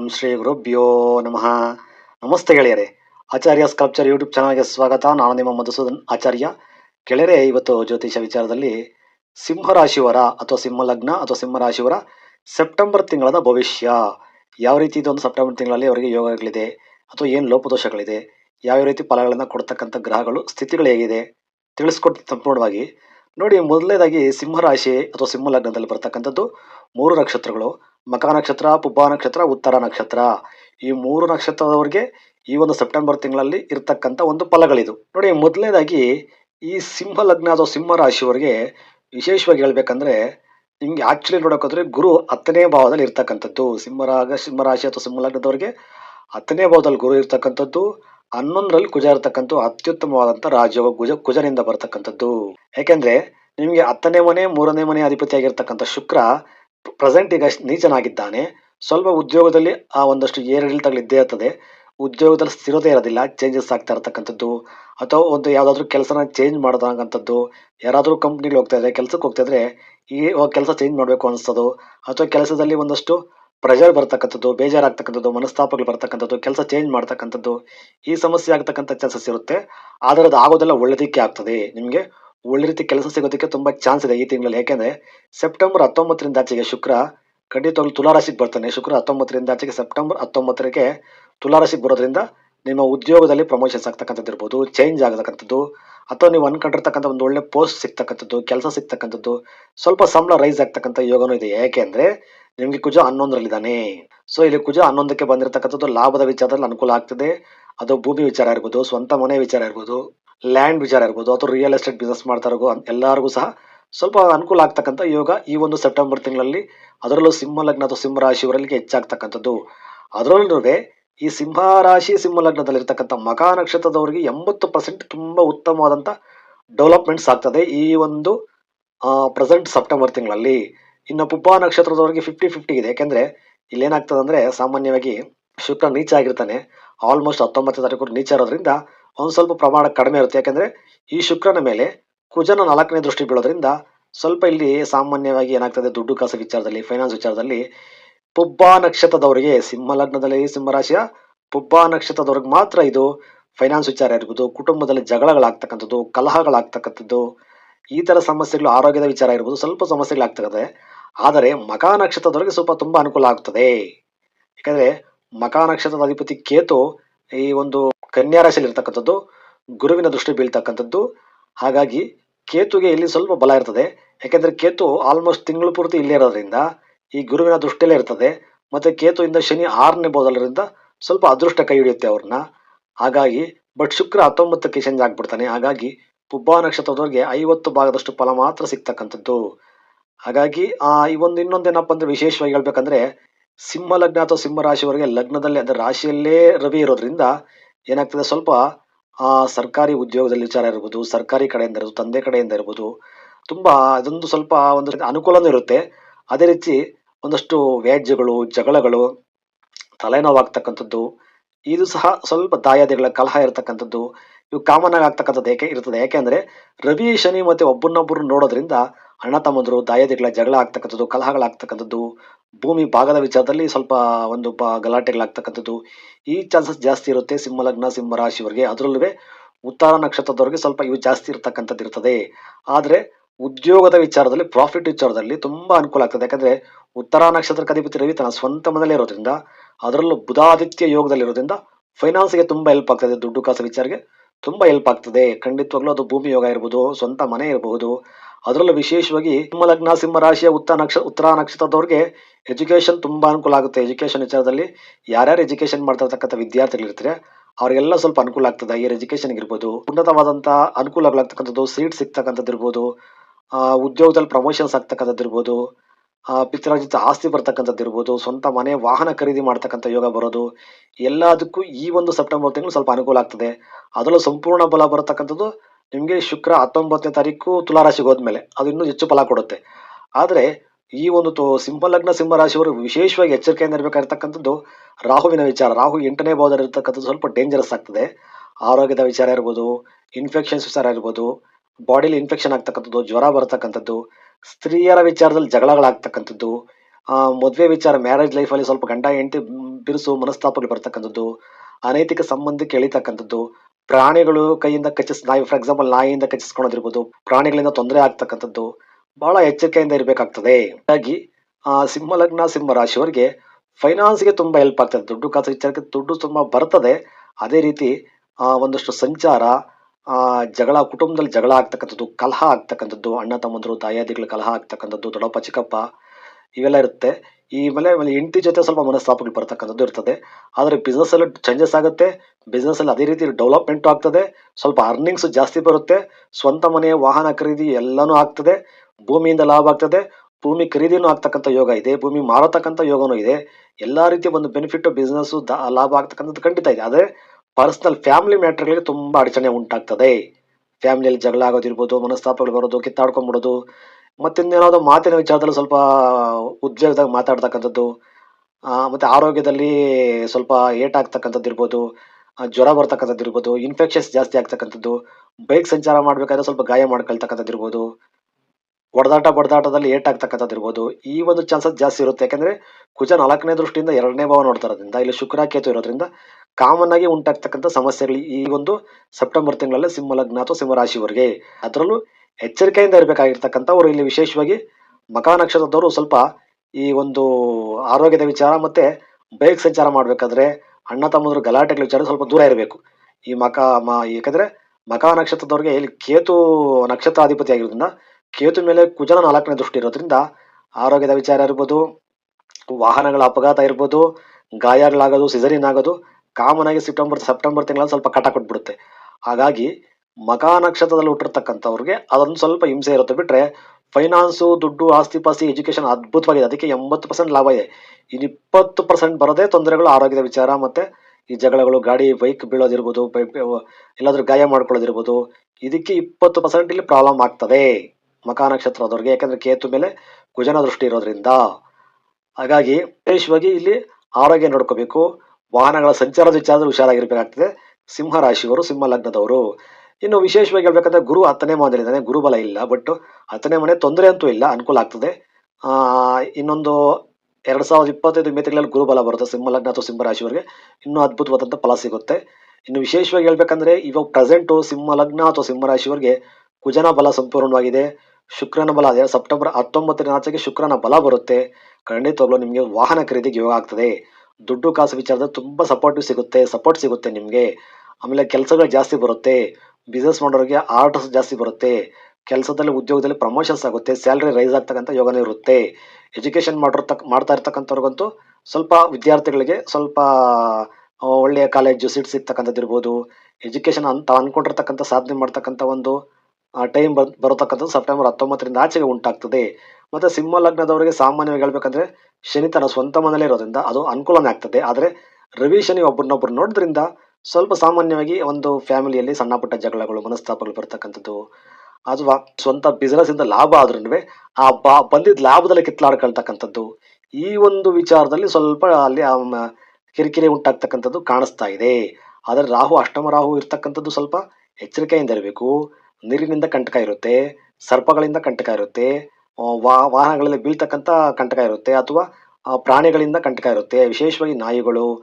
ಓಂ ಶ್ರೀ ಗುರುಭ್ಯೋ ನಮಃ. ನಮಸ್ತೆ ಗೆಳೆಯರೆ. ಆಚಾರ್ಯ ಸ್ಕಲ್ಪ್ಚರ್ ಯೂಟ್ಯೂಬ್ ಚಾನಲ್ಗೆ ಸ್ವಾಗತ. ನಾನು ನಿಮ್ಮ ಮಧುಸೂದನ್ ಆಚಾರ್ಯ. ಗೆಳೆಯರೆ, ಇವತ್ತು ಜ್ಯೋತಿಷ ವಿಚಾರದಲ್ಲಿ ಸಿಂಹರಾಶಿವರ ಅಥವಾ ಸಿಂಹ ಲಗ್ನ ಅಥವಾ ಸಿಂಹರಾಶಿವರ ಸೆಪ್ಟೆಂಬರ್ ತಿಂಗಳದ ಭವಿಷ್ಯ. ಯಾವ ರೀತಿ ಇದೊಂದು ಸೆಪ್ಟೆಂಬರ್ ತಿಂಗಳಲ್ಲಿ ಅವರಿಗೆ ಯೋಗಗಳಿದೆ ಅಥವಾ ಏನು ಲೋಪದೋಷಗಳಿದೆ ಯಾವ ರೀತಿ ಫಲಗಳನ್ನು ಕೊಡ್ತಕ್ಕಂಥ ಗ್ರಹಗಳು, ಸ್ಥಿತಿಗಳು ಹೇಗಿದೆ ತಿಳಿಸ್ಕೊಟ್ಟು ಸಂಪೂರ್ಣವಾಗಿ. ನೋಡಿ, ಮೊದಲನೇದಾಗಿ ಸಿಂಹರಾಶಿ ಅಥವಾ ಸಿಂಹ ಲಗ್ನದಲ್ಲಿ ಬರ್ತಕ್ಕಂಥದ್ದು ಮೂರು ನಕ್ಷತ್ರಗಳು. ಮಕ ನಕ್ಷತ್ರ, ಪುಬ್ಬ ನಕ್ಷತ್ರ, ಉತ್ತರ ನಕ್ಷತ್ರ. ಈ ಮೂರು ನಕ್ಷತ್ರದವರಿಗೆ ಈ ಒಂದು ಸೆಪ್ಟೆಂಬರ್ ತಿಂಗಳಲ್ಲಿ ಇರತಕ್ಕಂಥ ಒಂದು ಫಲಗಳಿದು. ನೋಡಿ, ಮೊದಲನೇದಾಗಿ ಈ ಸಿಂಹ ಲಗ್ನ ಅಥವಾ ಸಿಂಹ ರಾಶಿಯವರಿಗೆ ವಿಶೇಷವಾಗಿ ಹೇಳ್ಬೇಕಂದ್ರೆ, ನಿಮ್ಗೆ ಆಕ್ಚುಲಿ ನೋಡೋಕೋದ್ರೆ ಗುರು ಹತ್ತನೇ ಭಾವದಲ್ಲಿ ಇರ್ತಕ್ಕಂಥದ್ದು. ಸಿಂಹರಾಗ ಸಿಂಹರಾಶಿ ಅಥವಾ ಸಿಂಹ ಲಗ್ನದವರಿಗೆ ಹತ್ತನೇ ಭಾವದಲ್ಲಿ ಗುರು ಇರ್ತಕ್ಕಂಥದ್ದು. ಹನ್ನೊಂದರಲ್ಲಿ ಕುಜ ಇರ್ತಕ್ಕಂಥ ಅತ್ಯುತ್ತಮವಾದಂಥ ರಾಜಯೋಗ ಕುಜ ಕುಜನಿಂದ ಬರ್ತಕ್ಕಂಥದ್ದು. ಯಾಕೆಂದ್ರೆ ನಿಮಗೆ ಹತ್ತನೇ ಮನೆ, ಮೂರನೇ ಮನೆ ಅಧಿಪತಿಯಾಗಿರ್ತಕ್ಕಂಥ ಶುಕ್ರ ಪ್ರೆಸೆಂಟ್ ಈಗ ನೀಚನಾಗಿದ್ದಾನೆ. ಸ್ವಲ್ಪ ಉದ್ಯೋಗದಲ್ಲಿ ಆ ಒಂದಷ್ಟು ಏರಿಳಿತಗಳು ಇದ್ದೇ ಇರ್ತದೆ. ಉದ್ಯೋಗದಲ್ಲಿ ಸ್ಥಿರತೆ ಇರೋದಿಲ್ಲ ಚೇಂಜಸ್ ಆಗ್ತಾ ಇರತಕ್ಕಂಥದ್ದು. ಅಥವಾ ಒಂದು ಯಾವುದಾದ್ರೂ ಕೆಲಸನ ಚೇಂಜ್ ಮಾಡೋದಂಥದ್ದು ಯಾರಾದರೂ ಕಂಪ್ನಿಗಳು ಹೋಗ್ತಾ ಇದ್ರೆ, ಕೆಲಸಕ್ಕೆ ಹೋಗ್ತಾ ಇದ್ರೆ, ಈ ಕೆಲಸ ಚೇಂಜ್ ಮಾಡಬೇಕು ಅನಿಸ್ತದು, ಅಥವಾ ಕೆಲಸದಲ್ಲಿ ಒಂದಷ್ಟು ಪ್ರೆಷರ್ ಬರ್ತಕ್ಕಂಥದ್ದು, ಬೇಜಾರಾಗ್ತಕ್ಕಂಥದ್ದು, ಮನಸ್ತಾಪಗಳು ಬರ್ತಕ್ಕಂಥದ್ದು, ಕೆಲಸ ಚೇಂಜ್ ಮಾಡ್ತಕ್ಕಂಥದ್ದು, ಈ ಸಮಸ್ಯೆ ಆಗ್ತಕ್ಕಂಥ ಚಾನ್ಸಸ್ ಇರುತ್ತೆ. ಆದರೆ ಅದು ಆಗೋದೆಲ್ಲ ಒಳ್ಳೆದಕ್ಕೆ ಆಗ್ತದೆ. ನಿಮಗೆ ಒಳ್ಳೆ ರೀತಿ ಕೆಲಸ ಸಿಗೋದಕ್ಕೆ ತುಂಬಾ ಚಾನ್ಸ್ ಇದೆ ಈ ತಿಂಗಳಲ್ಲಿ. ಯಾಕೆಂದ್ರೆ ಸೆಪ್ಟೆಂಬರ್ ಹತ್ತೊಂಬತ್ತರಿಂದ ಆಚೆಗೆ ಶುಕ್ರ, ಖಂಡಿತವಾಗ್ಲೂ ತುಲಾರಾಶಿಗೆ ಬರ್ತಾನೆ. ಶುಕ್ರ ಹತ್ತೊಂಬತ್ತರಿಂದ ಆಚೆಗೆ ಸೆಪ್ಟೆಂಬರ್ ಹತ್ತೊಂಬತ್ತರಿಗೆ ತುಲಾರಾಶಿಗೆ ಬರೋದ್ರಿಂದ ನಿಮ್ಮ ಉದ್ಯೋಗದಲ್ಲಿ ಪ್ರಮೋಷನ್ಸ್ ಆಗ್ತಕ್ಕಂಥದ್ದು ಇರ್ಬೋದು ಚೇಂಜ್ ಆಗತಕ್ಕಂಥದ್ದು. ಅಥವಾ ನೀವು ಅನ್ಕೊಂಡಿರ್ತಕ್ಕಂಥ ಒಂದು ಒಳ್ಳೆ ಪೋಸ್ಟ್ ಸಿಗ್ತಕ್ಕಂಥದ್ದು, ಕೆಲಸ ಸಿಗ್ತಕ್ಕಂಥದ್ದು, ಸ್ವಲ್ಪ ಸಂಬಳ ರೈಸ್ ಆಗ್ತಕ್ಕಂಥ ಯೋಗನೂ ಇದೆ. ಯಾಕೆಂದ್ರೆ ನಿಮಗೆ ಕುಜ ಹನ್ನೊಂದರಲ್ಲಿದ್ದಾನೆ. ಸೊ ಇಲ್ಲಿ ಕುಜ ಹನ್ನೊಂದಕ್ಕೆ ಬಂದಿರತಕ್ಕಂಥದ್ದು ಲಾಭದ ವಿಚಾರದಲ್ಲಿ ಅನುಕೂಲ ಆಗ್ತದೆ. ಅದು ಭೂಮಿ ವಿಚಾರ ಇರ್ಬೋದು, ಸ್ವಂತ ಮನೆ ವಿಚಾರ ಇರ್ಬೋದು ಲ್ಯಾಂಡ್ ವಿಚಾರ ಇರ್ಬೋದು, ಅಥವಾ ರಿಯಲ್ ಎಸ್ಟೇಟ್ ಬಿಸ್ನೆಸ್ ಮಾಡ್ತಾರೋ ಎಲ್ಲರಿಗೂ ಸಹ ಸ್ವಲ್ಪ ಅನುಕೂಲ ಆಗ್ತಕ್ಕಂಥ ಯೋಗ ಈ ಒಂದು ಸೆಪ್ಟೆಂಬರ್ ತಿಂಗಳಲ್ಲಿ ಅದರಲ್ಲೂ ಸಿಂಹ ಲಗ್ನ ಅಥವಾ ಸಿಂಹ ರಾಶಿಯವರಲ್ಲಿ ಹೆಚ್ಚಾಗ್ತಕ್ಕಂಥದ್ದು. ಅದರಲ್ಲೂ ಈ ಸಿಂಹ ರಾಶಿ, ಸಿಂಹ ಲಗ್ನದಲ್ಲಿರ್ತಕ್ಕಂಥ ಮಖಾ ನಕ್ಷತ್ರದವರಿಗೆ ಎಂಬತ್ತು ಪರ್ಸೆಂಟ್ ತುಂಬ ಉತ್ತಮವಾದಂಥ ಡೆವಲಪ್ಮೆಂಟ್ಸ್ ಆಗ್ತದೆ ಈ ಒಂದು ಪ್ರೆಸೆಂಟ್ ಸೆಪ್ಟೆಂಬರ್ ತಿಂಗಳಲ್ಲಿ. ಇನ್ನು ಪುಪ್ಪ ನಕ್ಷತ್ರದವರಿಗೆ ಫಿಫ್ಟಿ ಫಿಫ್ಟಿ ಇದೆ. ಯಾಕೆಂದರೆ ಇಲ್ಲಿ ಅಂದರೆ ಅಂದ್ರೆ ಸಾಮಾನ್ಯವಾಗಿ ಶುಕ್ರ ನೀಚ ಆಗಿರ್ತಾನೆ. ಆಲ್ಮೋಸ್ಟ್ ಹತ್ತೊಂಬತ್ತು ತಾರೀಕು ನೀಚ ಇರೋದ್ರಿಂದ ಒಂದು ಸ್ವಲ್ಪ ಪ್ರಮಾಣ ಕಡಿಮೆ ಇರುತ್ತೆ. ಯಾಕಂದ್ರೆ ಈ ಶುಕ್ರನ ಮೇಲೆ ಕುಜನ ನಾಲ್ಕನೇ ದೃಷ್ಟಿ ಬೀಳೋದ್ರಿಂದ ಸ್ವಲ್ಪ ಇಲ್ಲಿ ಸಾಮಾನ್ಯವಾಗಿ ಏನಾಗ್ತದೆ, ದುಡ್ಡು ಕಾಸು ವಿಚಾರದಲ್ಲಿ ಫೈನಾನ್ಸ್ ವಿಚಾರದಲ್ಲಿ ಪುಬ್ಬ ನಕ್ಷತ್ರದವರಿಗೆ ಸಿಂಹ ಲಗ್ನದಲ್ಲಿ ಸಿಂಹರಾಶಿಯ ಪುಬ್ಬಾ ನಕ್ಷತ್ರದವ್ರಿಗೆ ಮಾತ್ರ ಇದು ಫೈನಾನ್ಸ್ ವಿಚಾರ ಇರ್ಬೋದು, ಕುಟುಂಬದಲ್ಲಿ ಜಗಳಗಳಾಗ್ತಕ್ಕಂಥದ್ದು, ಕಲಹಗಳಾಗ್ತಕ್ಕಂಥದ್ದು, ಈ ಥರ ಸಮಸ್ಯೆಗಳು ಆರೋಗ್ಯದ ವಿಚಾರ ಇರ್ಬೋದು, ಸ್ವಲ್ಪ ಸಮಸ್ಯೆಗಳಾಗ್ತದೆ ಆದರೆ ಮಕಾ ನಕ್ಷತ್ರದವರಿಗೆ ಸ್ವಲ್ಪ ತುಂಬಾ ಅನುಕೂಲ ಆಗ್ತದೆ. ಯಾಕಂದ್ರೆ ಮಕಾ ನಕ್ಷತ್ರದ ಅಧಿಪತಿ ಕೇತು ಈ ಒಂದು ಕನ್ಯಾ ರಾಶಿಯಲ್ಲಿ ಇರ್ತಕ್ಕಂಥದ್ದು, ಗುರುವಿನ ದೃಷ್ಟಿ ಬೀಳ್ತಕ್ಕಂಥದ್ದು. ಹಾಗಾಗಿ ಕೇತುಗೆ ಇಲ್ಲಿ ಸ್ವಲ್ಪ ಬಲ ಇರ್ತದೆ. ಯಾಕೆಂದ್ರೆ ಕೇತು ಆಲ್ಮೋಸ್ಟ್ ತಿಂಗಳು ಪೂರ್ತಿ ಇಲ್ಲೇ ಇರೋದ್ರಿಂದ ಈ ಗುರುವಿನ ದೃಷ್ಟಿಯಲ್ಲೇ ಇರ್ತದೆ. ಮತ್ತೆ ಕೇತುವಿಂದ ಶನಿ ಆರನೇ ಬೋದಲರಿಂದ ಸ್ವಲ್ಪ ಅದೃಷ್ಟ ಕೈ ಹಿಡಿಯುತ್ತೆ ಅವ್ರನ್ನ. ಹಾಗಾಗಿ ಬಟ್ ಶುಕ್ರ ಹತ್ತೊಂಬತ್ತಕ್ಕೆ ಚೇಂಜ್ ಆಗ್ಬಿಡ್ತಾನೆ. ಹಾಗಾಗಿ ಪುಬ್ಬ ನಕ್ಷತ್ರದವ್ರಿಗೆ ಐವತ್ತು ಭಾಗದಷ್ಟು ಫಲ ಮಾತ್ರ ಸಿಗ್ತಕ್ಕಂಥದ್ದು. ಹಾಗಾಗಿ ಆ ಈ ಒಂದು ಇನ್ನೊಂದೇನಪ್ಪ ಅಂದರೆ ವಿಶೇಷವಾಗಿ ಹೇಳ್ಬೇಕಂದ್ರೆ ಸಿಂಹ ಲಗ್ನ ಅಥವಾ ಸಿಂಹ ರಾಶಿಯವರಿಗೆ ಲಗ್ನದಲ್ಲಿ ಅದರ ರಾಶಿಯಲ್ಲೇ ರವಿ ಇರೋದ್ರಿಂದ ಏನಾಗ್ತದೆ ಸ್ವಲ್ಪ ಆ ಸರ್ಕಾರಿ ಉದ್ಯೋಗದಲ್ಲಿ ವಿಚಾರ ಇರ್ಬೋದು, ಸರ್ಕಾರಿ ಕಡೆಯಿಂದ ಇರ್ಬೋದು, ತಂದೆ ಕಡೆಯಿಂದ ಇರ್ಬೋದು, ತುಂಬಾ ಅದೊಂದು ಸ್ವಲ್ಪ ಒಂದು ಅನುಕೂಲನೂ ಇರುತ್ತೆ. ಅದೇ ರೀತಿ ಒಂದಷ್ಟು ವ್ಯಾಜ್ಯಗಳು, ಜಗಳಗಳು, ತಲೆನೋವಾಗ್ತಕ್ಕಂಥದ್ದು, ಇದು ಸಹ ಸ್ವಲ್ಪ ದಾಯಾದಿಗಳ ಕಲಹ ಇರತಕ್ಕಂಥದ್ದು, ಇವು ಕಾಮನ್ ಆಗಿ ಆಗ್ತಕ್ಕಂಥದ್ದು ಏಕೆ ಇರ್ತದೆ? ಯಾಕೆಂದ್ರೆ ರವಿ, ಶನಿ ಮತ್ತೆ ಒಬ್ಬರನ್ನೊಬ್ಬರು ನೋಡೋದ್ರಿಂದ ಅಣ್ಣ, ತಮ್ಮಂದರು, ದಾಯಾದಿಗಳ ಜಗಳ ಆಗ್ತಕ್ಕಂಥದ್ದು, ಕಲಹಗಳಾಗ್ತಕ್ಕಂಥದ್ದು, ಭೂಮಿ ಭಾಗದ ವಿಚಾರದಲ್ಲಿ ಸ್ವಲ್ಪ ಒಂದು ಗಲಾಟೆಗಳಾಗ್ತಕ್ಕಂಥದ್ದು, ಈ ಚಾನ್ಸಸ್ ಜಾಸ್ತಿ ಇರುತ್ತೆ. ಸಿಂಹ ಲಗ್ನ, ಸಿಂಹ ರಾಶಿಯವರಿಗೆ ಅದರಲ್ಲೂ ಉತ್ತರ ನಕ್ಷತ್ರದವರಿಗೆ ಸ್ವಲ್ಪ ಇವು ಜಾಸ್ತಿ ಇರ್ತಕ್ಕಂಥದ್ದು ಇರ್ತದೆ ಆದರೆ ಉದ್ಯೋಗದ ವಿಚಾರದಲ್ಲಿ ಪ್ರಾಫಿಟ್ ವಿಚಾರದಲ್ಲಿ ತುಂಬಾ ಅನುಕೂಲ ಆಗ್ತದೆ. ಯಾಕಂದ್ರೆ ಉತ್ತರ ನಕ್ಷತ್ರಕ್ಕೆ ಅಧಿಪತಿ ರವಿ ತನ್ನ ಸ್ವಂತ ಮನೆಯಲ್ಲಿ ಇರೋದ್ರಿಂದ, ಅದರಲ್ಲೂ ಬುಧಾದಿತ್ಯ ಯೋಗದಲ್ಲಿರೋದ್ರಿಂದ ಫೈನಾನ್ಸ್ಗೆ ತುಂಬಾ ಹೆಲ್ಪ್ ಆಗ್ತದೆ. ದುಡ್ಡು ಕಾಸು ವಿಚಾರಕ್ಕೆ ತುಂಬಾ ಹೆಲ್ಪ್ ಆಗ್ತದೆ. ಖಂಡಿತವಾಗ್ಲೂ ಅದು ಭೂಮಿ ಯೋಗ ಇರ್ಬೋದು, ಸ್ವಂತ ಮನೆ ಇರಬಹುದು ಅದರಲ್ಲೂ ವಿಶೇಷವಾಗಿ ಸಿಂಹ ಲಗ್ನ, ಸಿಂಹ ರಾಶಿಯ ಉತ್ತರ ನಕ್ಷ, ಉತ್ತರ ನಕ್ಷತ್ರದವ್ರಿಗೆ ಎಜುಕೇಶನ್ ತುಂಬಾ ಅನುಕೂಲ ಆಗುತ್ತೆ. ಎಜುಕೇಶನ್ ವಿಚಾರದಲ್ಲಿ ಯಾರ್ಯಾರು ಎಜುಕೇಶನ್ ಮಾಡ್ತಾ ಇರ್ತಕ್ಕಂಥ ವಿದ್ಯಾರ್ಥಿಗಳು ಇರ್ತಾರೆ ಅವರಿಗೆಲ್ಲ ಸ್ವಲ್ಪ ಅನುಕೂಲ ಆಗ್ತದೆ. ಹೈಯರ್ ಎಜುಕೇಶನ್ ಇರ್ಬೋದು ಉನ್ನತವಾದಂಥ ಅನುಕೂಲಗಳಾಗ್ತಕ್ಕಂಥದ್ದು ಸೀಟ್ ಸಿಗ್ತಕ್ಕಂಥದ್ದು ಇರ್ಬೋದು. ಉದ್ಯೋಗದಲ್ಲಿ ಪ್ರಮೋಷನ್ಸ್ ಆಗ್ತಕ್ಕಂಥದ್ದು ಇರ್ಬೋದು ಆ ಪಿತ್ರಾರ್ಜಿತ ಆಸ್ತಿ ಬರ್ತಕ್ಕಂಥದ್ದು ಇರ್ಬೋದು ಸ್ವಂತ ಮನೆ, ವಾಹನ ಖರೀದಿ ಮಾಡ್ತಕ್ಕಂಥ ಯೋಗ ಬರೋದು, ಎಲ್ಲದಕ್ಕೂ ಈ ಒಂದು ಸೆಪ್ಟೆಂಬರ್ ತಿಂಗಳು ಸ್ವಲ್ಪ ಅನುಕೂಲ ಆಗ್ತದೆ. ಅದರಲ್ಲೂ ಸಂಪೂರ್ಣ ಬಲ ಬರತಕ್ಕಂಥದ್ದು ನಿಮಗೆ ಶುಕ್ರ ಹತ್ತೊಂಬತ್ತನೇ ತಾರೀಕು ತುಲಾರಾಶಿಗೆ ಹೋದ್ಮೇಲೆ, ಅದು ಇನ್ನೂ ಹೆಚ್ಚು ಫಲ ಕೊಡುತ್ತೆ. ಆದರೆ, ಈ ಒಂದು ಸಿಂಹ ಲಗ್ನ ಸಿಂಹ ರಾಶಿಯವರು ವಿಶೇಷವಾಗಿ ಎಚ್ಚರಿಕೆಯಿಂದ ಇರಬೇಕಾಗಿರ್ತಕ್ಕಂಥದ್ದು ರಾಹುವಿನ ವಿಚಾರ. ರಾಹು ಎಂಟನೇ ಭಾವದಲ್ಲಿ ಇರ್ತಕ್ಕಂಥದ್ದು ಸ್ವಲ್ಪ ಡೇಂಜರಸ್ ಆಗ್ತದೆ. ಆರೋಗ್ಯದ ವಿಚಾರ ಇರ್ಬೋದು ಇನ್ಫೆಕ್ಷನ್ಸ್ ವಿಚಾರ ಇರ್ಬೋದು ಬಾಡಿಲಿ ಇನ್ಫೆಕ್ಷನ್ ಆಗ್ತಕ್ಕಂಥದ್ದು, ಜ್ವರ ಬರ್ತಕ್ಕಂಥದ್ದು, ಸ್ತ್ರೀಯರ ವಿಚಾರದಲ್ಲಿ ಜಗಳಗಳಾಗ್ತಕ್ಕಂಥದ್ದು ಮದುವೆ ವಿಚಾರ ಮ್ಯಾರೇಜ್ ಲೈಫಲ್ಲಿ ಸ್ವಲ್ಪ ಗಂಡ, ಹೆಂಡತಿ ಬಿರುಸು, ಮನಸ್ತಾಪಗಳು ಬರ್ತಕ್ಕಂಥದ್ದು, ಅನೈತಿಕ ಸಂಬಂಧಕ್ಕೆ ಎಳಿತಕ್ಕಂಥದ್ದು, ಪ್ರಾಣಿಗಳು ಕೈಯಿಂದ ಕಚ್ಚಿಸ್, ನಾಯಿ ಫಾರ್ ಎಕ್ಸಾಂಪಲ್ ನಾಯಿಯಿಂದ ಕಚ್ಚಿಸ್ಕೊಳೋದಿರ್ಬೋದು ಪ್ರಾಣಿಗಳಿಂದ ತೊಂದರೆ ಆಗ್ತಕ್ಕಂಥದ್ದು, ಬಹಳ ಎಚ್ಚರಿಕೆಯಿಂದ ಇರಬೇಕಾಗ್ತದೆ. ಹಾಗಾಗಿ, ಆ ಸಿಂಹ ಲಗ್ನ ಸಿಂಹ ರಾಶಿಯವರಿಗೆ ಫೈನಾನ್ಸ್ಗೆ ತುಂಬಾ ಹೆಲ್ಪ್ ಆಗ್ತದೆ. ದುಡ್ಡು ಕಾಸು ವಿಚಾರಕ್ಕೆ ದುಡ್ಡು ತುಂಬಾ ಬರ್ತದೆ. ಅದೇ ರೀತಿ ಒಂದಷ್ಟು ಸಂಚಾರ ಜಗಳ, ಕುಟುಂಬದಲ್ಲಿ ಜಗಳ ಆಗ್ತಕ್ಕಂಥದ್ದು, ಕಲಹ ಆಗ್ತಕ್ಕಂಥದ್ದು, ಅಣ್ಣ, ತಮ್ಮಂದ್ರು ದಾಯಾದಿಗಳ ಕಲಹ ಆಗ್ತಕ್ಕಂಥದ್ದು, ದೊಡ್ಡಪ್ಪ, ಚಿಕ್ಕಪ್ಪ, ಇವೆಲ್ಲ ಇರುತ್ತೆ. ಈ ಮೇಲೆ ಹೆಂಡತಿ ಜೊತೆ ಸ್ವಲ್ಪ ಮನಸ್ತಾಪಗಳು ಬರ್ತಕ್ಕಂಥದ್ದು ಇರ್ತದೆ. ಆದರೆ ಬಿಸ್ನೆಸ್ ಅಲ್ಲಿ ಚೇಂಜಸ್ ಆಗುತ್ತೆ. ಬಿಸ್ನೆಸ್ ಅಲ್ಲಿ ಅದೇ ರೀತಿ ಡೆವಲಪ್ಮೆಂಟ್ ಆಗ್ತದೆ. ಸ್ವಲ್ಪ ಅರ್ನಿಂಗ್ಸ್ ಜಾಸ್ತಿ ಬರುತ್ತೆ. ಸ್ವಂತ ಮನೆ, ವಾಹನ ಖರೀದಿ ಎಲ್ಲಾನು ಆಗ್ತದೆ. ಭೂಮಿಯಿಂದ ಲಾಭ ಆಗ್ತದೆ. ಭೂಮಿ ಖರೀದಿನೂ ಆಗ್ತಕ್ಕಂಥ ಯೋಗ ಇದೆ. ಭೂಮಿ ಮಾರತಕ್ಕಂಥ ಯೋಗನೂ ಇದೆ. ಎಲ್ಲಾ ರೀತಿಯ ಒಂದು ಬೆನಿಫಿಟ್ ಬಿಸ್ನೆಸ್ ಲಾಭ ಆಗ್ತಕ್ಕಂಥದ್ದು ಖಂಡಿತ ಇದೆ. ಆದರೆ ಪರ್ಸನಲ್ ಫ್ಯಾಮಿಲಿ ಮ್ಯಾಟರ್ಗಳಿಗೆ ತುಂಬಾ ಅಡಚಣೆ ಉಂಟಾಗ್ತದೆ. ಫ್ಯಾಮಿಲಿಯಲ್ಲಿ ಜಗಳ ಆಗೋದಿರ್ಬೋದು, ಮನಸ್ತಾಪಗಳು ಬರೋದು, ಕಿತ್ತಾಡ್ಕೊಂಡ್ಬಿಡೋದು ಮತ್ತಿನ್ನೇನಾದ್ರು ಮಾತಿನ ವಿಚಾರದಲ್ಲಿ ಸ್ವಲ್ಪ ಉದ್ವೇಗದಾಗ ಮಾತಾಡ್ತಕ್ಕಂಥದ್ದು ಮತ್ತು ಮತ್ತೆ ಆರೋಗ್ಯದಲ್ಲಿ ಸ್ವಲ್ಪ ಏಟಾಗ್ತಕ್ಕಂಥದ್ದು ಇರ್ಬೋದು ಜ್ವರ ಬರ್ತಕ್ಕಂಥದ್ದು ಇರ್ಬೋದು ಇನ್ಫೆಕ್ಷನ್ಸ್ ಜಾಸ್ತಿ ಆಗ್ತಕ್ಕಂಥದ್ದು ಬೈಕ್ ಸಂಚಾರ ಮಾಡಬೇಕಾದ್ರೆ ಸ್ವಲ್ಪ ಗಾಯ ಮಾಡ್ಕೊಳ್ತಕ್ಕಂಥದ್ದು ಇರ್ಬೋದು ಹೊಡೆದಾಟ ಬಡದಾಟದಲ್ಲಿ ಏಟಾಗ್ತಕ್ಕಂಥದ್ದು ಇರ್ಬೋದು. ಈ ಒಂದು ಚಾನ್ಸಸ್ ಜಾಸ್ತಿ ಇರುತ್ತೆ. ಯಾಕಂದ್ರೆ ಕುಜ ನಾಲ್ಕನೇ ದೃಷ್ಟಿಯಿಂದ ಎರಡನೇ ಭಾವ ನೋಡ್ತಾರೋದ್ರಿಂದ ಇಲ್ಲಿ ಶುಕ್ರ ಕೇತು ಇರೋದ್ರಿಂದ ಕಾಮನ್ ಆಗಿ ಉಂಟಾಗ್ತಕ್ಕಂಥ ಸಮಸ್ಯೆಗಳು ಈ ಒಂದು ಸೆಪ್ಟೆಂಬರ್ ತಿಂಗಳಲ್ಲಿ ಸಿಂಹ ಲಗ್ನ ಅಥವಾ ಸಿಂಹ ರಾಶಿಯವರಿಗೆ ಅದರಲ್ಲೂ ಎಚ್ಚರಿಕೆಯಿಂದ ಇರಬೇಕಾಗಿರ್ತಕ್ಕಂಥವ್ರು ಇಲ್ಲಿ ವಿಶೇಷವಾಗಿ ಮಕಾ ನಕ್ಷತ್ರದವರು ಸ್ವಲ್ಪ ಈ ಒಂದು ಆರೋಗ್ಯದ ವಿಚಾರ ಮತ್ತೆ ಬೈಕ್ ಸಂಚಾರ ಮಾಡಬೇಕಾದ್ರೆ ಅಣ್ಣ ತಮ್ಮದ್ರ ಗಲಾಟೆಗಳ ವಿಚಾರ ಸ್ವಲ್ಪ ದೂರ ಇರಬೇಕು. ಈ ಮಕ ಮ ಯಾಕಂದ್ರೆ ಮಕಾ ನಕ್ಷತ್ರದವ್ರಿಗೆ ಇಲ್ಲಿ ಕೇತು ನಕ್ಷತ್ರ ಅಧಿಪತಿ ಆಗಿರೋದ್ರಿಂದ ಕೇತು ಮೇಲೆ ಕುಜನ ನಾಲ್ಕನೇ ದೃಷ್ಟಿ ಇರೋದ್ರಿಂದ ಆರೋಗ್ಯದ ವಿಚಾರ ಇರ್ಬೋದು, ವಾಹನಗಳ ಅಪಘಾತ ಇರ್ಬೋದು ಗಾಯಗಳಾಗೋದು ಸಿಸರಿನ್ ಆಗೋದು ಕಾಮನ್ ಆಗಿ ಸೆಪ್ಟೆಂಬರ್ ಸೆಪ್ಟೆಂಬರ್ ತಿಂಗಳಲ್ಲಿ ಸ್ವಲ್ಪ ಕಟ ಕೊಟ್ಬಿಡುತ್ತೆ. ಹಾಗಾಗಿ ಮಕ ನಕ್ಷತ್ರದಲ್ಲಿ ಹುಟ್ಟಿರ್ತಕ್ಕಂಥವ್ರಿಗೆ ಅದೊಂದು ಸ್ವಲ್ಪ ಹಿಂಸೆ ಇರುತ್ತೆ. ಬಿಟ್ರೆ ಫೈನಾನ್ಸು ದುಡ್ಡು, ಆಸ್ತಿ, ಪಾಸ್ತಿ ಎಜುಕೇಶನ್ ಅದ್ಭುತವಾಗಿದೆ. ಅದಕ್ಕೆ ಎಂಬತ್ತು ಪರ್ಸೆಂಟ್ ಲಾಭ ಇದೆ. ಇನ್ನು ಇಪ್ಪತ್ತು ಪರ್ಸೆಂಟ್ ಬರೋದೇ ತೊಂದರೆಗಳು, ಆರೋಗ್ಯದ ವಿಚಾರ ಮತ್ತೆ ಈ ಜಗಳಗಳು, ಗಾಡಿ ಬೈಕ್ ಬೀಳೋದಿರ್ಬೋದು ಎಲ್ಲಾದ್ರೂ ಗಾಯ ಮಾಡ್ಕೊಳ್ಳೋದಿರ್ಬೋದು, ಇದಕ್ಕೆ ಇಪ್ಪತ್ತು ಪರ್ಸೆಂಟ್ ಇಲ್ಲಿ ಪ್ರಾಬ್ಲಮ್ ಆಗ್ತದೆ. ಮಕ ನಕ್ಷತ್ರದವ್ರಿಗೆ ಯಾಕಂದ್ರೆ ಕೇತು ಮೇಲೆ ಕುಜನ ದೃಷ್ಟಿ ಇರೋದ್ರಿಂದ. ಹಾಗಾಗಿ ವಿಶೇಷವಾಗಿ ಇಲ್ಲಿ ಆರೋಗ್ಯ ನೋಡ್ಕೋಬೇಕು. ವಾಹನಗಳ ಸಂಚಾರದ ವಿಚಾರದಲ್ಲಿ ಹುಷಾರಾಗಿರ್ಬೇಕಾಗ್ತದೆ. ಸಿಂಹ ರಾಶಿಯವರು ಸಿಂಹ ಲಗ್ನದವರು. ಇನ್ನು ವಿಶೇಷವಾಗಿ ಹೇಳ್ಬೇಕಂದ್ರೆ ಗುರು ಹತ್ತನೇ ಮನೆಯಲ್ಲಿದ್ದಾನೆ ಗುರುಬಲ ಇಲ್ಲ ಬಟ್ ಹತ್ತನೇ ಮನೆ ತೊಂದರೆ ಅಂತೂ ಇಲ್ಲ, ಅನುಕೂಲ ಆಗ್ತದೆ. ಇನ್ನೊಂದು ಎರಡ್ ಸಾವಿರದ ಇಪ್ಪತ್ತೈದು ಮೇ ತಿಂಗಳಲ್ಲಿ ಗುರುಬಲ ಬರುತ್ತೆ, ಸಿಂಹ ಲಗ್ನ ಅಥವಾ ಸಿಂಹ ರಾಶಿಯವರಿಗೆ. ಇನ್ನೂ ಅದ್ಭುತವಾದಂಥ ಫಲ ಸಿಗುತ್ತೆ. ಇನ್ನು ವಿಶೇಷವಾಗಿ ಹೇಳ್ಬೇಕಂದ್ರೆ ಇವಾಗ ಪ್ರೆಸೆಂಟು ಸಿಂಹ ಲಗ್ನ ಅಥವಾ ಸಿಂಹ ರಾಶಿಯವರಿಗೆ ಕುಜನ ಬಲ ಸಂಪೂರ್ಣವಾಗಿದೆ. ಶುಕ್ರನ ಬಲ. ಅದೇ ಸೆಪ್ಟೆಂಬರ್ ಹತ್ತೊಂಬತ್ತನೇ ಆಚೆಗೆ ಶುಕ್ರನ ಬಲ ಬರುತ್ತೆ. ಖಂಡಿತವಾಗ್ಲೂ ನಿಮಗೆ ವಾಹನ ಖರೀದಿಗೆ ಯೋಗ ಆಗ್ತದೆ. ದುಡ್ಡು ಕಾಸು ವಿಚಾರದಲ್ಲಿ ತುಂಬ ಸಪೋರ್ಟಿವ್ ಸಿಗುತ್ತೆ. ಸಪೋರ್ಟ್ ಸಿಗುತ್ತೆ ನಿಮಗೆ. ಆಮೇಲೆ ಕೆಲಸಗಳು ಜಾಸ್ತಿ ಬರುತ್ತೆ. ಬಿಸ್ನೆಸ್ ಮಾಡೋರಿಗೆ ಆರ್ಡರ್ಸ್ ಜಾಸ್ತಿ ಬರುತ್ತೆ. ಕೆಲಸದಲ್ಲಿ, ಉದ್ಯೋಗದಲ್ಲಿ ಪ್ರಮೋಷನ್ಸ್ ಆಗುತ್ತೆ. ಸ್ಯಾಲ್ರಿ ರೈಸ್ ಆಗ್ತಕ್ಕಂಥ ಯೋಗನೇ ಇರುತ್ತೆ. ಎಜುಕೇಷನ್ ಮಾಡಿರ್ತಕ್ಕ ಮಾಡ್ತಾ ಇರ್ತಕ್ಕಂಥವ್ರಿಗಂತೂ ಸ್ವಲ್ಪ ವಿದ್ಯಾರ್ಥಿಗಳಿಗೆ ಸ್ವಲ್ಪ ಒಳ್ಳೆಯ ಕಾಲೇಜು ಸೀಟ್ ಸಿಗ್ತಕ್ಕಂಥದ್ದು ಇರ್ಬೋದು. ಎಜುಕೇಶನ್ ಅಂತ ಅನ್ಕೊಂಡಿರ್ತಕ್ಕಂಥ ಸಾಧನೆ ಮಾಡ್ತಕ್ಕಂಥ ಒಂದು ಟೈಮ್ ಬರ್, ಬರತಕ್ಕಂಥದ್ದು ಸೆಪ್ಟೆಂಬರ್ ಹತ್ತೊಂಬತ್ತರಿಂದ ಆಚೆಗೆ ಉಂಟಾಗ್ತದೆ. ಮತ್ತೆ ಸಿಂಹ ಲಗ್ನದವರಿಗೆ ಸಾಮಾನ್ಯವಾಗಿ ಹೇಳ್ಬೇಕಂದ್ರೆ ಶನಿ ತನ್ನ ಸ್ವಂತ ಮನೇಲಿ ಇರೋದ್ರಿಂದ ಅದು ಅನುಕೂಲನೇ ಆಗ್ತದೆ. ಆದರೆ ರವಿ, ಶನಿ ಒಬ್ಬರನ್ನೊಬ್ಬರು ನೋಡೋದ್ರಿಂದ ಸ್ವಲ್ಪ ಸಾಮಾನ್ಯವಾಗಿ ಒಂದು ಫ್ಯಾಮಿಲಿಯಲ್ಲಿ ಸಣ್ಣ ಪುಟ್ಟ ಜಗಳಗಳು, ಮನಸ್ತಾಪಗಳು ಬರ್ತಕ್ಕಂಥದ್ದು. ಅಥವಾ ಸ್ವಂತ ಬಿಸ್ನೆಸ್ಸಿಂದ ಲಾಭ ಆದ್ರೂ ಆ ಬಾ, ಬಂದಿದ್ದ ಲಾಭದಲ್ಲಿ ಕಿತ್ಲಾಡ್ಕೊಳ್ತಕ್ಕಂಥದ್ದು ಈ ಒಂದು ವಿಚಾರದಲ್ಲಿ ಸ್ವಲ್ಪ ಅಲ್ಲಿ ಆ ಕಿರಿಕಿರಿ ಉಂಟಾಗ್ತಕ್ಕಂಥದ್ದು ಕಾಣಿಸ್ತಾ ಇದೆ. ಆದರೆ ರಾಹು, ಅಷ್ಟಮ ರಾಹು ಇರ್ತಕ್ಕಂಥದ್ದು ಸ್ವಲ್ಪ ಎಚ್ಚರಿಕೆಯಿಂದ ಇರಬೇಕು. ನೀರಿನಿಂದ ಕಂಟಕ ಇರುತ್ತೆ, ಸರ್ಪಗಳಿಂದ ಕಂಟಕ ಇರುತ್ತೆ ವಾಹನಗಳಲ್ಲಿ ಬೀಳ್ತಕ್ಕಂಥ ಕಂಟಕ ಇರುತ್ತೆ ಅಥವಾ ಪ್ರಾಣಿಗಳಿಂದ ಕಂಟಕ ಇರುತ್ತೆ. ವಿಶೇಷವಾಗಿ ನಾಯಿಗಳು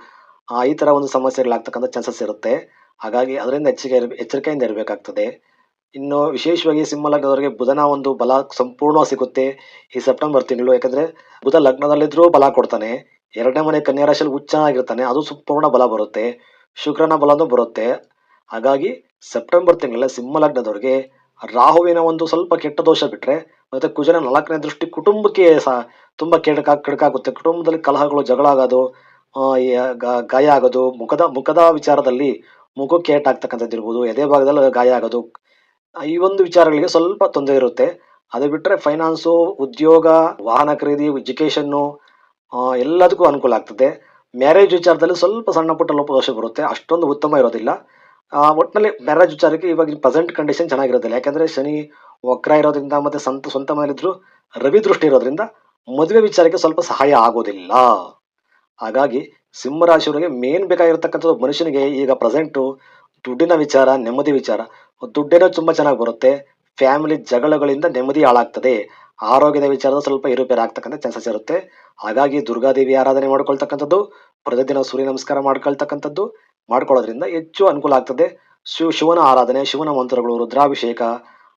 ಈ ಥರ ಒಂದು ಸಮಸ್ಯೆಗಳಾಗ್ತಕ್ಕಂಥ ಚಾನ್ಸಸ್ ಇರುತ್ತೆ. ಹಾಗಾಗಿ ಅದರಿಂದ ಇರ್ಬೆ- ಎಚ್ಚರಿಕೆಯಿಂದ ಇರಬೇಕಾಗ್ತದೆ. ಇನ್ನು ವಿಶೇಷವಾಗಿ ಸಿಂಹ ಲಗ್ನದವರಿಗೆ ಬುಧನ ಒಂದು ಬಲ ಸಂಪೂರ್ಣ ಸಿಗುತ್ತೆ ಈ ಸೆಪ್ಟೆಂಬರ್ ತಿಂಗಳು. ಯಾಕಂದ್ರೆ ಬುಧ ಲಗ್ನದಲ್ಲಿದ್ದರೂ ಬಲ ಕೊಡ್ತಾನೆ. ಎರಡನೇ ಮನೆ ಕನ್ಯಾ ರಾಶಿಯಲ್ಲಿ ಹುಚ್ಚನಾಗಿರ್ತಾನೆ. ಅದು ಸಂಪೂರ್ಣ ಬಲ ಬರುತ್ತೆ. ಶುಕ್ರನ ಬಲನೂ ಬರುತ್ತೆ. ಹಾಗಾಗಿ ಸೆಪ್ಟೆಂಬರ್ ತಿಂಗಳಲ್ಲಿ ಸಿಂಹ ಲಗ್ನದವರಿಗೆ ರಾಹುವಿನ ಒಂದು ಸ್ವಲ್ಪ ಕೆಟ್ಟ ದೋಷ ಬಿಟ್ಟರೆ ಮತ್ತೆ ಕುಜನ ನಾಲ್ಕನೇ ದೃಷ್ಟಿ ಕುಟುಂಬಕ್ಕೆ ಸಹ ತುಂಬಾ ಕೆಡಕ ಕೆಡಕಾಗುತ್ತೆ. ಕುಟುಂಬದಲ್ಲಿ ಕಲಹಗಳು, ಜಗಳ ಆಗೋದು ಗಾಯ ಆಗೋದು, ಮುಖದ ಮುಖದ ವಿಚಾರದಲ್ಲಿ ಮುಖಕ್ಕೆ ಏಟಾಗ್ತಕ್ಕಂಥದ್ದು ಇರ್ಬೋದು. ಎದೆ ಭಾಗದಲ್ಲಿ ಗಾಯ ಆಗೋದು. ಈ ಒಂದು ವಿಚಾರಗಳಿಗೆ ಸ್ವಲ್ಪ ತೊಂದರೆ ಇರುತ್ತೆ. ಅದು ಬಿಟ್ಟರೆ ಫೈನಾನ್ಸು ಉದ್ಯೋಗ, ವಾಹನ ಖರೀದಿ ಎಜುಕೇಷನ್ನು ಎಲ್ಲದಕ್ಕೂ ಅನುಕೂಲ ಆಗ್ತದೆ. ಮ್ಯಾರೇಜ್ ವಿಚಾರದಲ್ಲಿ ಸ್ವಲ್ಪ ಸಣ್ಣ ಪುಟ್ಟ ಲೋಪದೋಷ ಬರುತ್ತೆ. ಅಷ್ಟೊಂದು ಉತ್ತಮ ಇರೋದಿಲ್ಲ. ಒಟ್ಟಿನಲ್ಲಿ ಮ್ಯಾರೇಜ್ ವಿಚಾರಕ್ಕೆ ಇವಾಗ ಪ್ರೆಸೆಂಟ್ ಕಂಡೀಷನ್ ಚೆನ್ನಾಗಿರೋದಿಲ್ಲ. ಯಾಕಂದ್ರೆ ಶನಿ ವಕ್ರ ಇರೋದ್ರಿಂದ ಮತ್ತೆ ಸ್ವಂತ ಸ್ವಂತ ಮನೇಲಿದ್ರು ರವಿ ದೃಷ್ಟಿ ಇರೋದ್ರಿಂದ ಮದುವೆ ವಿಚಾರಕ್ಕೆ ಸ್ವಲ್ಪ ಸಹಾಯ ಆಗೋದಿಲ್ಲ. ಹಾಗಾಗಿ ಸಿಂಹರಾಶಿಯವರಿಗೆ ಮೇನ್ ಬೇಕಾಗಿರ್ತಕ್ಕಂಥದ್ದು ಮನುಷ್ಯನಿಗೆ ಈಗ ಪ್ರೆಸೆಂಟು ದುಡ್ಡಿನ ವಿಚಾರ, ನೆಮ್ಮದಿ ವಿಚಾರ. ದುಡ್ಡೇನೋ ತುಂಬಾ ಚೆನ್ನಾಗಿ ಬರುತ್ತೆ. ಫ್ಯಾಮಿಲಿ ಜಗಳಗಳಿಂದ ನೆಮ್ಮದಿ ಹಾಳಾಗ್ತದೆ. ಆರೋಗ್ಯದ ವಿಚಾರದ ಸ್ವಲ್ಪ ಏರುಪೇರು ಆಗ್ತಕ್ಕಂಥ ಚಾನ್ಸಸ್ ಇರುತ್ತೆ. ಹಾಗಾಗಿ ದುರ್ಗಾದೇವಿ ಆರಾಧನೆ ಮಾಡ್ಕೊಳ್ತಕ್ಕಂಥದ್ದು, ಪ್ರತಿದಿನ ಸೂರ್ಯ ನಮಸ್ಕಾರ ಮಾಡ್ಕೊಳ್ತಕ್ಕಂಥದ್ದು ಮಾಡ್ಕೊಳ್ಳೋದ್ರಿಂದ ಹೆಚ್ಚು ಅನುಕೂಲ ಆಗ್ತದೆ. ಶಿವ ಶಿವನ ಆರಾಧನೆ, ಶಿವನ ಮಂತ್ರಗಳು, ರುದ್ರಾಭಿಷೇಕ,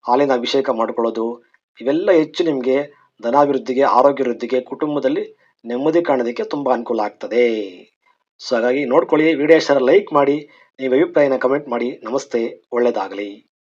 ಹಾಲಿನ ಅಭಿಷೇಕ ಮಾಡ್ಕೊಳ್ಳೋದು, ಇವೆಲ್ಲ ಹೆಚ್ಚು ನಿಮಗೆ ಧನಾಭಿವೃದ್ಧಿಗೆ ಆರೋಗ್ಯ ವೃದ್ಧಿಗೆ ಕುಟುಂಬದಲ್ಲಿ ನೆಮ್ಮದಿ ಕಾಣೋದಕ್ಕೆ ತುಂಬ ಅನುಕೂಲ ಆಗ್ತದೆ. ಸೊ, ಹಾಗಾಗಿ ನೋಡ್ಕೊಳ್ಳಿ, ವಿಡಿಯೋ ಲೈಕ್ ಮಾಡಿ ನೀವು ಅಭಿಪ್ರಾಯನ ಕಮೆಂಟ್ ಮಾಡಿ, ನಮಸ್ತೆ ಒಳ್ಳೆಯದಾಗಲಿ